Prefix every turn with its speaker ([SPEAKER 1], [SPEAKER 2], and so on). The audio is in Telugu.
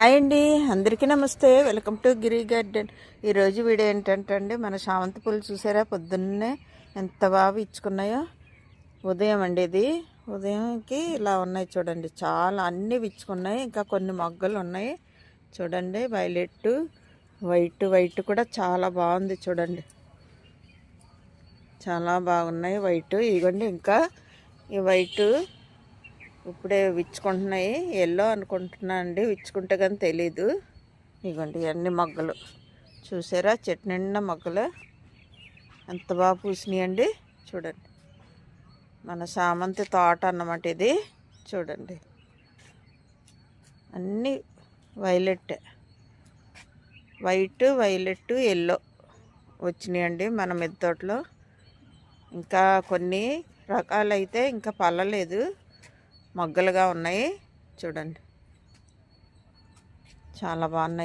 [SPEAKER 1] హాయ్ అండి. అందరికీ నమస్తే. Welcome to Giri garden. ఈరోజు వీడియో ఏంటంటే అండి మన శామంతి పూలు చూసారా? పొద్దున్నే ఎంత బాగా ఇచ్చుకున్నాయో ఉదయం అండి ఇది. ఉదయంకి ఇలా ఉన్నాయి చూడండి. చాలా అన్నీ విచ్చుకున్నాయి. ఇంకా కొన్ని మొగ్గలు ఉన్నాయి. చూడండి వైలెట్ వైట్ వైట్ కూడా చాలా బాగుంది చూడండి. చాలా బాగున్నాయి. వైట్ ఇదిగోండి ఇంకా. ఈ వైట్ ఇప్పుడే విచ్చుకుంటున్నాయి. ఎల్లో అనుకుంటున్నా అండి. విచ్చుకుంటే కానీ తెలీదు. ఇగోండి అన్ని మొగ్గలు. చూసారా? చెట్టు నిండా మొగ్గలు. ఎంత బాగా పూసినాయండి. చూడండి. మన సామంతి తోట అన్నమాట ఇది. చూడండి. అన్నీ వైలెట్. వైట్ వైలెట్ ఎల్లో వచ్చినాయండి మన మిద్దె తోటలో ఇంకా కొన్ని రకాలైతే ఇంకా పల్లలేదు మొగ్గలుగా ఉన్నాయి. చూడండి. చాలా బాగున్నాయి.